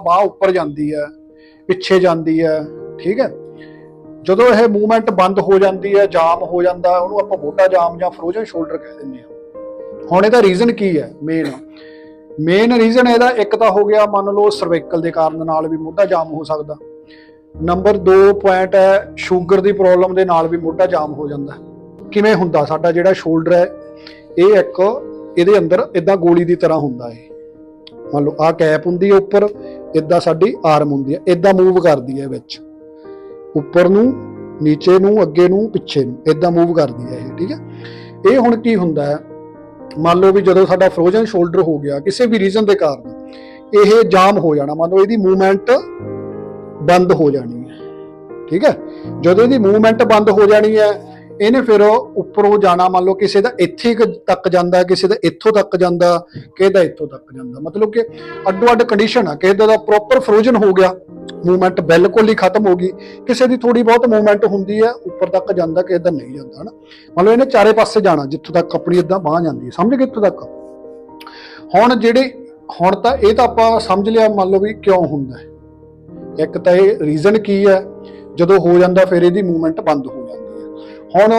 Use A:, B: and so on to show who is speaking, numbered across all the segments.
A: ਬਾਹ ਉੱਪਰ ਜਾਂਦੀ ਹੈ, ਪਿੱਛੇ ਜਾਂਦੀ ਹੈ, ਠੀਕ ਹੈ? ਜਦੋਂ ਇਹ ਮੂਵਮੈਂਟ ਬੰਦ ਹੋ ਜਾਂਦੀ ਹੈ, ਜਾਮ ਹੋ ਜਾਂਦਾ ਉਹਨੂੰ ਆਪਾਂ ਮੋਢਾ ਜਾਮ ਜਾਂ ਫਰੋਜ਼ਨ ਸ਼ੋਲਡਰ ਕਹਿ ਦਿੰਦੇ ਹਾਂ। ਹੁਣ ਇਹਦਾ ਰੀਜ਼ਨ ਕੀ ਹੈ? ਮੇਨ ਮੇਨ ਰੀਜ਼ਨ ਇਹਦਾ ਇੱਕ ਤਾਂ ਹੋ ਗਿਆ, ਮੰਨ ਲਓ ਸਰਵਾਈਕਲ ਦੇ ਕਾਰਨ ਨਾਲ ਵੀ ਮੋਢਾ ਜਾਮ ਹੋ ਸਕਦਾ। ਨੰਬਰ 2 ਪੁਆਇੰਟ ਹੈ ਸ਼ੂਗਰ ਦੀ ਪ੍ਰੋਬਲਮ ਦੇ ਨਾਲ ਵੀ ਮੋਢਾ ਜਾਮ ਹੋ ਜਾਂਦਾ ਕਿਵੇਂ ਹੁੰਦਾ? ਸਾਡਾ ਜਿਹੜਾ ਸ਼ੋਲਡਰ ਹੈ, ਇਹ ਇੱਕ ਇਹਦੇ ਅੰਦਰ ਇਦਾਂ ਗੋਲੀ ਦੀ ਤਰ੍ਹਾਂ ਹੁੰਦਾ ਹੈ। ਮੰਨ ਲਓ, ਆਹ ਕੈਪ ਹੁੰਦੀ ਹੈ ਉੱਪਰ ਇਦਾਂ ਸਾਡੀ ਆਰਮ ਹੁੰਦੀ ਹੈ ਇਦਾਂ ਮੂਵ ਕਰਦੀ ਹੈ ਵਿੱਚ। ਉੱਪਰ ਨੂੰ, ਨੀਚੇ ਨੂੰ, ਅੱਗੇ ਨੂੰ, ਪਿੱਛੇ ਨੂੰ ਇਦਾਂ ਮੂਵ ਕਰਦੀ ਹੈ ਇਹ, ਠੀਕ ਹੈ? ਇਹ ਹੁਣ ਕੀ ਹੁੰਦਾ ਹੈ? ਮੰਨ ਲਓ ਵੀ ਜਦੋਂ ਸਾਡਾ ਫਰੋਜ਼ਨ ਸ਼ੋਲਡਰ ਹੋ ਗਿਆ, ਕਿਸੇ ਵੀ ਰੀਜ਼ਨ ਦੇ ਕਾਰਨ, ਇਹ ਜਾਮ ਹੋ ਜਾਣਾ, ਮੰਨ ਲਓ ਇਹਦੀ ਮੂਵਮੈਂਟ ਬੰਦ ਹੋ ਜਾਣੀ ਹੈ, ਠੀਕ ਹੈ? ਜਦੋਂ ਇਹਦੀ ਮੂਵਮੈਂਟ ਬੰਦ ਹੋ ਜਾਣੀ ਹੈ ਇਹਨੇ ਫਿਰ ਉੱਪਰੋਂ ਜਾਣਾ, ਮੰਨ ਲਓ ਕਿਸੇ ਦਾ ਇੱਥੇ ਤੱਕ ਜਾਂਦਾ, ਕਿਸੇ ਦਾ ਇੱਥੋਂ ਤੱਕ ਜਾਂਦਾ, ਕਿਸੇ ਦਾ ਇੱਥੋਂ ਤੱਕ ਜਾਂਦਾ। ਮਤਲਬ ਕਿ ਅੱਡੋ ਅੱਡ ਕੰਡੀਸ਼ਨ ਆ, ਕਿਸੇ ਦਾ ਪ੍ਰੋਪਰ ਫਰੋਜ਼ਨ ਹੋ ਗਿਆ ਮੂਵਮੈਂਟ ਬਿਲਕੁਲ ਹੀ ਖਤਮ ਹੋ ਗਈ। ਕਿਸੇ ਦੀ ਥੋੜੀ ਬਹੁਤ ਮੂਵਮੈਂਟ ਹੁੰਦੀ ਹੈ ਉੱਪਰ ਤੱਕ ਜਾਂਦਾ, ਕਿਸੇ ਦਾ ਨਹੀਂ ਜਾਂਦਾ, ਹਨਾ? ਮੰਨ ਲਓ ਇਹਨੇ ਚਾਰੇ ਪਾਸੇ ਜਾਣਾ, ਜਿੱਥੋਂ ਤੱਕ ਆਪਣੀ ਇਦਾਂ ਬਾਹ ਜਾਂਦੀ ਹੈ ਸਮਝ ਗਏ ਇੱਥੋਂ ਤੱਕ? ਹੁਣ ਜਿਹੜੇ, ਹੁਣ ਤਾਂ ਇਹ ਤਾਂ ਆਪਾਂ ਸਮਝ ਲਿਆ, ਮੰਨ ਲਓ ਵੀ ਕਿਉਂ ਹੁੰਦਾ ਹੈ। ਇੱਕ ਤਾਂ ਇਹ ਰੀਜ਼ਨ ਕੀ ਹੈ, ਜਦੋਂ ਹੋ ਜਾਂਦਾ ਫਿਰ ਇਹਦੀ ਮੂਵਮੈਂਟ ਬੰਦ ਹੋ ਜਾਂਦੀ ਹੁਣ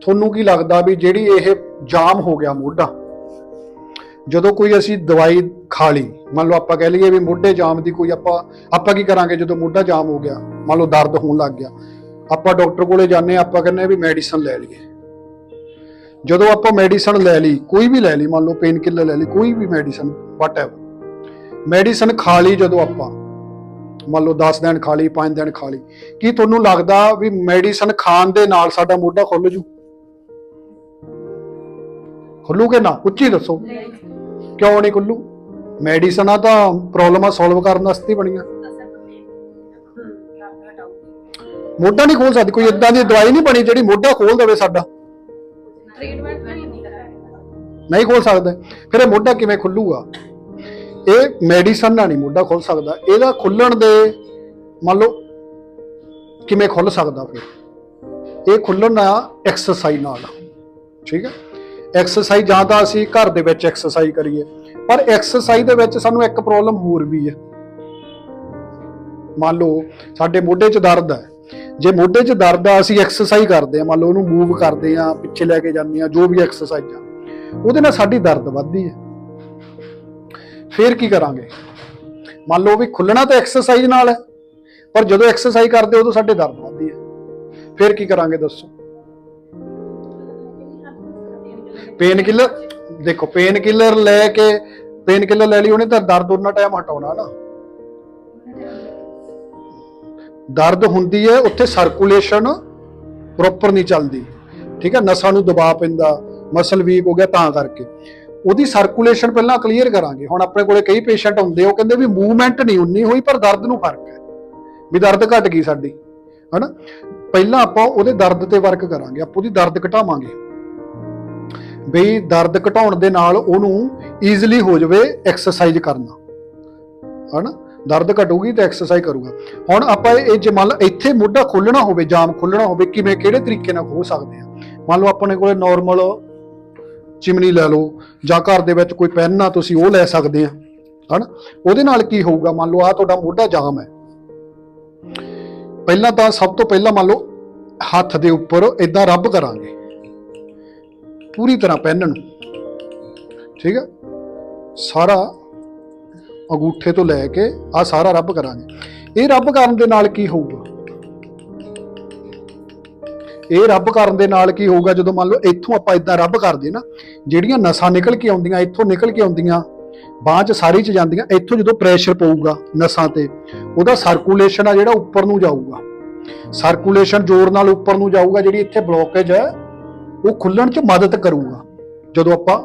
A: ਤੁਹਾਨੂੰ ਕੀ ਲੱਗਦਾ ਵੀ ਜਿਹੜੀ ਇਹ ਜਾਮ ਹੋ ਗਿਆ ਮੋਢਾ? ਜਦੋਂ ਕੋਈ ਅਸੀਂ ਦਵਾਈ ਖਾ ਲਈ ਮੰਨ ਲਓ ਆਪਾਂ ਕਹਿ ਲਈਏ ਵੀ ਮੋਢੇ ਜਾਮ ਦੀ ਕੋਈ ਆਪਾਂ ਆਪਾਂ ਕੀ ਕਰਾਂਗੇ ਜਦੋਂ ਮੋਢਾ ਜਾਮ ਹੋ ਗਿਆ? ਮੰਨ ਲਓ ਦਰਦ ਹੋਣ ਲੱਗ ਗਿਆ। ਆਪਾਂ ਡਾਕਟਰ ਕੋਲੇ ਜਾਂਦੇ ਹਾਂ, ਆਪਾਂ ਕਹਿੰਦੇ ਹਾਂ ਵੀ ਮੈਡੀਸਨ ਲੈ ਲਈਏ। ਜਦੋਂ ਆਪਾਂ ਮੈਡੀਸਨ ਲੈ ਲਈ ਕੋਈ ਵੀ ਲੈ ਲਈ ਮੰਨ ਲਓ ਪੇਨ ਕਿਲਰ ਲੈ ਲਈ ਕੋਈ ਵੀ ਮੈਡੀਸਨ ਵਟਐਵਰ ਮੈਡੀਸਨ ਖਾ ਲਈ ਜਦੋਂ ਆਪਾਂ। ਮੰਨ ਲਓ 10 ਦਿਨ ਖਾ ਲਈ 5 ਦਿਨ ਖਾ ਲਈ। ਕੀ ਤੁਹਾਨੂੰ ਲੱਗਦਾ ਵੀ ਮੈਡੀਸਨ ਖਾਣ ਦੇ ਨਾਲ ਸਾਡਾ ਮੋਢਾ ਖੁੱਲ ਜੂ? ਖੁੱਲੂਗੇ ਨਾ? ਉੱਚੀ ਦੱਸੋ। ਕਿਉਂ ਨਹੀਂ ਖੁੱਲੂ? ਮੈਡੀਸਨਾਂ ਤਾਂ ਪ੍ਰੋਬਲਮਾਂ ਸੋਲਵ ਕਰਨ ਵਾਸਤੇ ਬਣੀਆਂ। ਮੋਢਾ ਨਹੀਂ ਖੋਲ ਸਕਦੀ। ਕੋਈ ਇਦਾਂ ਦੀ ਦਵਾਈ ਨਹੀਂ ਬਣੀ ਜਿਹੜੀ ਮੋਢਾ ਖੋਲ ਦੇਵੇ ਸਾਡਾ।
B: ਟ੍ਰੀਟਮੈਂਟ ਨਹੀਂ
A: ਖੋਲ ਸਕਦਾ। ਫਿਰ ਇਹ ਮੋਢਾ ਕਿਵੇਂ ਖੁੱਲੂਗਾ? ਇਹ ਮੈਡੀਸਨ ਨਾਲ ਨਹੀਂ ਮੋਢਾ ਖੁੱਲ ਸਕਦਾ। ਇਹਦਾ ਖੁੱਲਣ ਦੇ ਮੰਨ ਲਓ ਕਿਵੇਂ ਖੁੱਲ ਸਕਦਾ ਫਿਰ? ਇਹ ਖੁੱਲਣ ਆ ਐਕਸਰਸਾਈਜ਼ ਨਾਲ। ਠੀਕ ਹੈ? ਐਕਸਰਸਾਈਜ਼ ਜਾਂ ਤਾਂ ਅਸੀਂ ਘਰ ਦੇ ਵਿੱਚ ਐਕਸਰਸਾਈਜ਼ ਕਰੀਏ। ਪਰ ਐਕਸਰਸਾਈਜ਼ ਦੇ ਵਿੱਚ ਸਾਨੂੰ ਇੱਕ ਪ੍ਰੋਬਲਮ ਹੋਰ ਵੀ ਹੈ। ਮੰਨ ਲਓ ਸਾਡੇ ਮੋਢੇ 'ਚ ਦਰਦ ਹੈ। ਜੇ ਮੋਢੇ 'ਚ ਦਰਦ ਆ, ਅਸੀਂ ਐਕਸਰਸਾਈਜ਼ ਕਰਦੇ ਆ ਮੰਨ ਲਓ ਉਹਨੂੰ ਮੂਵ ਕਰਦੇ ਆ ਪਿੱਛੇ ਲੈ ਕੇ ਜਾਂਦੇ ਆ ਜੋ ਵੀ ਐਕਸਰਸਾਈਜ਼ ਆ। ਉਹਦੇ ਨਾਲ ਸਾਡੀ ਦਰਦ ਵੱਧਦੀ ਹੈ। ਫਿਰ ਕੀ ਕਰਾਂਗੇ? ਮੰਨ ਲਓ ਵੀ ਖੁੱਲਣਾ ਤਾਂ ਐਕਸਰਸਾਈਜ਼ ਨਾਲ ਹੈ, ਪਰ ਜਦੋਂ ਐਕਸਰਸਾਈਜ਼ ਕਰਦੇ ਉਦੋਂ ਸਾਡੇ ਦਰਦ ਵੱਧਦੀ ਹੈ। ਫਿਰ ਕੀ ਕਰਾਂਗੇ ਦੱਸੋ? ਪੇਨ ਕਿਲਰ ਦੇਖੋ ਪੇਨ ਕਿਲਰ ਲੈ ਕੇ ਪੇਨ ਕਿਲਰ ਲੈ ਲਈ, ਉਹਨੇ ਤਾਂ ਦਰਦ ਉਹਨਾਂ ਟਾਈਮ ਹਟਾਉਣਾ ਨਾ। ਦਰਦ ਹੁੰਦੀ ਹੈ, ਉੱਥੇ ਸਰਕੂਲੇਸ਼ਨ ਪ੍ਰੋਪਰ ਨਹੀਂ ਚੱਲਦੀ। ਠੀਕ ਹੈ, ਨਸਾਂ ਨੂੰ ਦਬਾਅ ਪੈਂਦਾ ਮਸਲ ਵੀਕ ਹੋ ਗਿਆ ਤਾਂ ਕਰਕੇ। ਉਹਦੀ ਸਰਕੂਲੇਸ਼ਨ ਪਹਿਲਾਂ ਕਲੀਅਰ ਕਰਾਂਗੇ। ਹੁਣ ਆਪਣੇ ਕੋਲੇ ਕਈ ਪੇਸ਼ੈਂਟ ਹੁੰਦੇ ਉਹ ਕਹਿੰਦੇ ਵੀ ਮੂਵਮੈਂਟ ਨਹੀਂ, ਉਨੀ ਹੋਈ, ਪਰ ਦਰਦ ਨੂੰ ਫ਼ਰਕ ਹੈ। ਵੀ ਦਰਦ ਘਟ ਗਈ ਸਾਡੀ, ਹਨਾ? ਪਹਿਲਾਂ ਆਪਾਂ ਉਹਦੇ ਦਰਦ ਤੇ ਵਰਕ ਕਰਾਂਗੇ, ਆਪਾਂ ਉਹਦੀ ਦਰਦ ਘਟਾਵਾਂਗੇ। ਬਈ ਦਰਦ ਘਟਾਉਣ ਦੇ ਨਾਲ ਉਹਨੂੰ ਈਜ਼ੀਲੀ ਹੋ ਜਾਵੇ ਐਕਸਰਸਾਈਜ਼ ਕਰਨਾ, ਹਨਾ? ਦਰਦ ਘਟੂਗੀ ਤੇ ਐਕਸਰਸਾਈਜ਼ ਕਰੂਗਾ। ਹੁਣ ਆਪਾਂ ਇਹ ਜੇ ਮੰਨ ਲਓ ਇੱਥੇ ਮੋਢਾ ਖੋਲਣਾ ਹੋਵੇ, ਜਾਮ ਖੋਲਣਾ ਹੋਵੇ, ਕਿਵੇਂ, ਕਿਹੜੇ ਤਰੀਕੇ ਨਾਲ ਖੋਲ ਸਕਦੇ ਆ? ਮੰਨ ਲਓ ਆਪਣੇ ਕੋਲੇ ਨਾਰਮਲ ਚਿਮਨੀ ਲੈ ਲਓ ਜਾਂ ਘਰ ਦੇ ਵਿੱਚ ਕੋਈ ਪੈਨ ਆ, ਤੁਸੀਂ ਉਹ ਲੈ ਸਕਦੇ ਆ। ਹਨਾ? ਉਹਦੇ ਨਾਲ ਕੀ ਹੋਊਗਾ? ਮੰਨ ਲਓ ਆ ਤੁਹਾਡਾ ਮੋਢਾ ਜਾਮ ਹੈ। ਪਹਿਲਾਂ ਤਾਂ ਸਭ ਤੋਂ ਪਹਿਲਾਂ ਮੰਨ ਲਓ ਹੱਥ ਦੇ ਉੱਪਰ ਇਦਾਂ ਰੱਬ ਕਰਾਂਗੇ। ਪੂਰੀ ਤਰ੍ਹਾਂ ਪੈਨ ਨੂੰ। ਠੀਕ ਹੈ? ਸਾਰਾ ਅੰਗੂਠੇ ਤੋਂ ਲੈ ਕੇ ਆ ਸਾਰਾ ਰੱਬ ਕਰਾਂਗੇ। ਇਹ ਰੱਬ ਕਰਨ ਦੇ ਨਾਲ ਕੀ ਹੋਊਗਾ? ਇਹ ਰੱਬ ਕਰਨ ਦੇ ਨਾਲ ਕੀ ਹੋਊਗਾ? ਜਦੋਂ ਮੰਨ ਲਓ ਇੱਥੋਂ ਆਪਾਂ ਇਦਾਂ ਰੱਬ ਕਰਦੇ ਨਾ, ਜਿਹੜੀਆਂ ਨਸਾਂ ਨਿਕਲ ਕੇ ਆਉਂਦੀਆਂ, ਇੱਥੋਂ ਨਿਕਲ ਕੇ ਆਉਂਦੀਆਂ, ਬਾਂਹ 'ਚ ਸਾਰੀ 'ਚ ਜਾਂਦੀਆਂ, ਇੱਥੋਂ ਜਦੋਂ ਪ੍ਰੈਸ਼ਰ ਪਊਗਾ ਨਸਾਂ ਤੇ, ਉਹਦਾ ਸਰਕੂਲੇਸ਼ਨ ਆ ਜਿਹੜਾ ਉੱਪਰ ਨੂੰ ਜਾਊਗਾ। ਸਰਕੂਲੇਸ਼ਨ ਜ਼ੋਰ ਨਾਲ ਉੱਪਰ ਨੂੰ ਜਾਊਗਾ, ਜਿਹੜੀ ਇੱਥੇ ਬਲੋਕੇਜ ਹੈ, ਉਹ ਖੁੱਲਣ 'ਚ ਮਦਦ ਕਰੂਗਾ। ਜਦੋਂ ਆਪਾਂ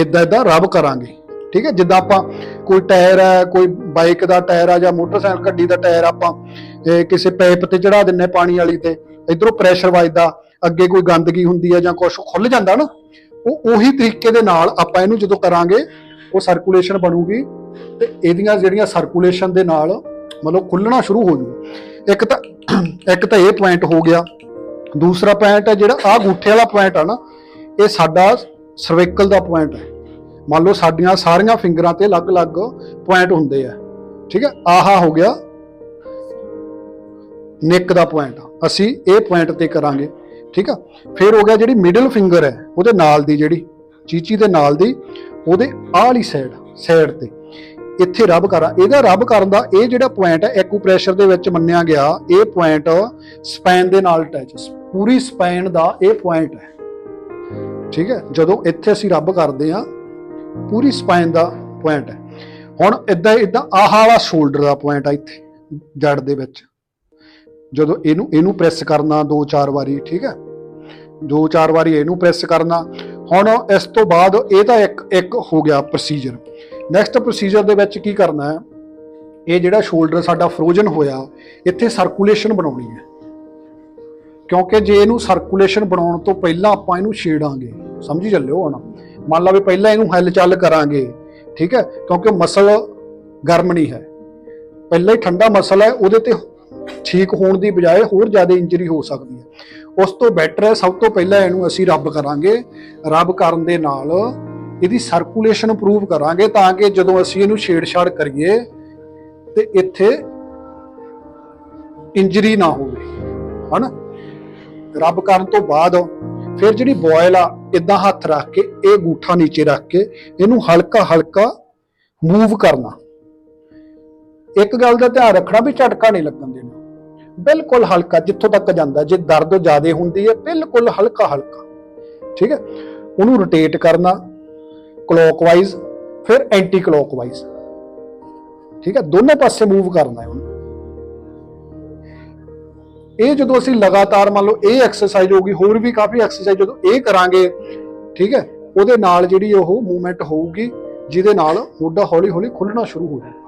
A: ਇਦਾਂ ਇਦਾਂ ਰੱਬ ਕਰਾਂਗੇ, ਠੀਕ ਹੈ? ਜਿੱਦਾਂ ਆਪਾਂ ਕੋਈ ਟਾਇਰ ਹੈ, ਕੋਈ ਬਾਈਕ ਦਾ ਟਾਇਰ ਆ ਜਾਂ ਮੋਟਰਸਾਈਕਲ, ਗੱਡੀ ਦਾ ਟਾਇਰ ਆਪਾਂ ਕਿਸੇ ਪਾਈਪ ਤੇ ਚੜਾ ਦਿੰਨੇ ਪਾਣੀ ਵਾਲੀ ਤੇ ਇਧਰੋਂ ਪ੍ਰੈਸ਼ਰ ਵੱਜਦਾ, ਅੱਗੇ ਕੋਈ ਗੰਦਗੀ ਹੁੰਦੀ ਹੈ ਜਾਂ ਕੁਝ ਖੁੱਲ ਜਾਂਦਾ ਨਾ, ਉਹ ਉਹੀ ਤਰੀਕੇ ਦੇ ਨਾਲ ਆਪਾਂ ਇਹਨੂੰ ਜਦੋਂ ਕਰਾਂਗੇ, ਉਹ ਸਰਕੂਲੇਸ਼ਨ ਬਣੂਗੀ ਤੇ ਇਹਦੀਆਂ ਜਿਹੜੀਆਂ ਸਰਕੂਲੇਸ਼ਨ ਦੇ ਨਾਲ ਮਤਲਬ ਖੁੱਲਣਾ ਸ਼ੁਰੂ ਹੋ ਜੂ। ਇੱਕ ਤਾਂ ਇੱਕ ਤਾਂ ਇਹ ਪੁਆਇੰਟ ਹੋ ਗਿਆ। ਦੂਸਰਾ ਪੁਆਇੰਟ ਹੈ ਜਿਹੜਾ ਆ ਗੂਠੇ ਵਾਲਾ ਪੁਆਇੰਟ ਆ ਨਾ, ਇਹ ਸਾਡਾ ਸਰਵਾਈਕਲ ਦਾ ਪੁਆਇੰਟ ਹੈ ਮੰਨ ਲਓ ਸਾਡੀਆਂ ਸਾਰੀਆਂ ਫਿੰਗਰਾਂ ਤੇ ਅਲੱਗ-ਅਲੱਗ ਪੁਆਇੰਟ ਹੁੰਦੇ ਆ। ਠੀਕ ਹੈ ਆਹਾ ਹੋ ਗਿਆ। ਨੈਕ ਦਾ ਪੁਆਇੰਟ ਅਸੀਂ ਇਹ ਪੁਆਇੰਟ ਤੇ ਕਰਾਂਗੇ, ਠੀਕ ਆ? ਫਿਰ ਹੋ ਗਿਆ ਜਿਹੜੀ ਮਿਡਲ ਫਿੰਗਰ ਹੈ, ਉਹਦੇ ਨਾਲ ਦੀ ਜਿਹੜੀ, ਚੀਚੀ ਦੇ ਨਾਲ ਦੀ, ਉਹਦੇ ਆਹ ਵਾਲੀ ਸਾਈਡ ਸਾਈਡ ਤੇ। ਇੱਥੇ ਰਬ ਕਰਾਂ। ਇਹਦਾ ਰਬ ਕਰਨ ਦਾ ਇਹ ਜਿਹੜਾ ਪੁਆਇੰਟ ਹੈ ਐਕੂਪ੍ਰੈਸ਼ਰ ਦੇ ਵਿੱਚ ਮੰਨਿਆ ਗਿਆ, ਇਹ ਪੁਆਇੰਟ ਸਪਾਈਨ ਦੇ ਨਾਲ ਅਟੈਚ ਪੂਰੀ ਸਪਾਈਨ ਦਾ ਇਹ ਪੁਆਇੰਟ ਹੈ। ਠੀਕ ਹੈ? ਜਦੋਂ ਇੱਥੇ ਅਸੀਂ ਰੱਬ ਕਰਦੇ ਆ ਪੂਰੀ ਸਪਾਈਨ ਦਾ ਪੁਆਇੰਟ ਹੈ। ਹੁਣ ਇਦਾਂ ਇਦਾਂ ਆਹ ਵਾਲਾ ਸ਼ੋਲਡਰ ਦਾ ਪੁਆਇੰਟ ਆ ਇੱਥੇ ਜੜ ਦੇ ਵਿੱਚ। ਜਦੋਂ ਇਹਨੂੰ ਇਹਨੂੰ ਪ੍ਰੈਸ ਕਰਨਾ ਦੋ ਚਾਰ ਵਾਰੀ, ਠੀਕ ਹੈ? ਦੋ ਚਾਰ ਵਾਰੀ ਇਹਨੂੰ ਪ੍ਰੈਸ ਕਰਨਾ। ਹੁਣ ਇਸ ਤੋਂ ਬਾਅਦ ਇਹ ਤਾਂ ਇੱਕ ਇੱਕ ਹੋ ਗਿਆ ਪ੍ਰੋਸੀਜਰ ਨੈਕਸਟ ਪ੍ਰੋਸੀਜਰ ਦੇ ਵਿੱਚ ਕੀ ਕਰਨਾ ਹੈ? ਇਹ ਜਿਹੜਾ ਸ਼ੋਲਡਰ ਸਾਡਾ ਫਰੋਜ਼ਨ ਹੋਇਆ, ਇੱਥੇ ਸਰਕੂਲੇਸ਼ਨ ਬਣਾਉਣੀ ਹੈ। ਕਿਉਂਕਿ ਜੇ ਇਹਨੂੰ ਸਰਕੂਲੇਸ਼ਨ ਬਣਾਉਣ ਤੋਂ ਪਹਿਲਾਂ ਆਪਾਂ ਇਹਨੂੰ ਛੇੜਾਂਗੇ, ਸਮਝੀ ਚੱਲਿਓ ਹੁਣ। ਮੰਨ ਲਾ ਵੀ ਪਹਿਲਾਂ ਇਹਨੂੰ ਹਲਚਲ ਕਰਾਂਗੇ, ਠੀਕ ਹੈ? ਕਿਉਂਕਿ ਮਸਲ ਗਰਮ ਨਹੀਂ ਹੈ। ਪਹਿਲਾਂ ਹੀ ਠੰਡਾ ਮਸਲ ਹੈ, ਉਹਦੇ ਤੇ ਠੀਕ ਹੋਣ ਦੀ ਬਜਾਏ ਹੋਰ ਜ਼ਿਆਦਾ ਇੰਜਰੀ ਹੋ ਸਕਦੀ ਹੈ। ਉਸ ਤੋਂ ਬੈਟਰ ਹੈ, ਸਭ ਤੋਂ ਪਹਿਲਾਂ ਇਹਨੂੰ ਅਸੀਂ ਰੱਬ ਕਰਾਂਗੇ। ਰੱਬ ਕਰਨ ਦੇ ਨਾਲ ਇਹਦੀ ਸਰਕੂਲੇਸ਼ਨ ਇੰਪਰੂਵ ਕਰਾਂਗੇ ਤਾਂ ਕਿ ਜਦੋਂ ਅਸੀਂ ਇਹਨੂੰ ਛੇੜਛਾੜ ਕਰੀਏ ਤੇ ਇੱਥੇ ਇੰਜਰੀ ਨਾ ਹੋਵੇ। ਹਨਾ? ਰੱਬ ਕਰਨ ਤੋਂ ਬਾਅਦ ਫਿਰ ਜਿਹੜੀ ਬੋਇਲ ਆ ਇਦਾਂ ਹੱਥ ਰੱਖ ਕੇ, ਇਹ ਗੂਠਾ ਨੀਚੇ ਰੱਖ ਕੇ, ਇਹਨੂੰ ਹਲਕਾ ਹਲਕਾ ਮੂਵ ਕਰਨਾ। ਇੱਕ ਗੱਲ ਦਾ ਧਿਆਨ ਰੱਖਣਾ ਵੀ ਝਟਕਾ ਨਹੀਂ ਲੱਗਣ ਦੇਣਾ। ਬਿਲਕੁਲ ਹਲਕਾ, ਜਿੱਥੋਂ ਤੱਕ ਜਾਂਦਾ, ਜੇ ਦਰਦ ਜ਼ਿਆਦਾ ਹੁੰਦੀ ਹੈ, ਬਿਲਕੁਲ ਹਲਕਾ ਹਲਕਾ। ਠੀਕ ਹੈ? ਉਹਨੂੰ ਰੋਟੇਟ ਕਰਨਾ ਕਲੋਕਵਾਈਜ਼ ਫਿਰ ਐਂਟੀ ਕਲੋਕਵਾਈਜ਼ ਠੀਕ ਹੈ? ਦੋਨੋਂ ਪਾਸੇ ਮੂਵ ਕਰਨਾ ਹੈ ਉਹਨੂੰ। ਇਹ ਜਦੋਂ ਅਸੀਂ ਲਗਾਤਾਰ ਮੰਨ ਲਓ, ਇਹ ਐਕਸਰਸਾਈਜ਼ ਹੋਊਗੀ ਹੋਰ ਵੀ ਕਾਫੀ ਐਕਸਰਸਾਈਜ਼ ਜਦੋਂ ਇਹ ਕਰਾਂਗੇ, ਠੀਕ ਹੈ? ਉਹਦੇ ਨਾਲ ਜਿਹੜੀ ਉਹ ਮੂਵਮੈਂਟ ਹੋਊਗੀ, ਜਿਹਦੇ ਨਾਲ ਮੋਢਾ ਹੌਲੀ ਹੌਲੀ ਖੁੱਲਣਾ ਸ਼ੁਰੂ ਹੋ ਜਾਊਗਾ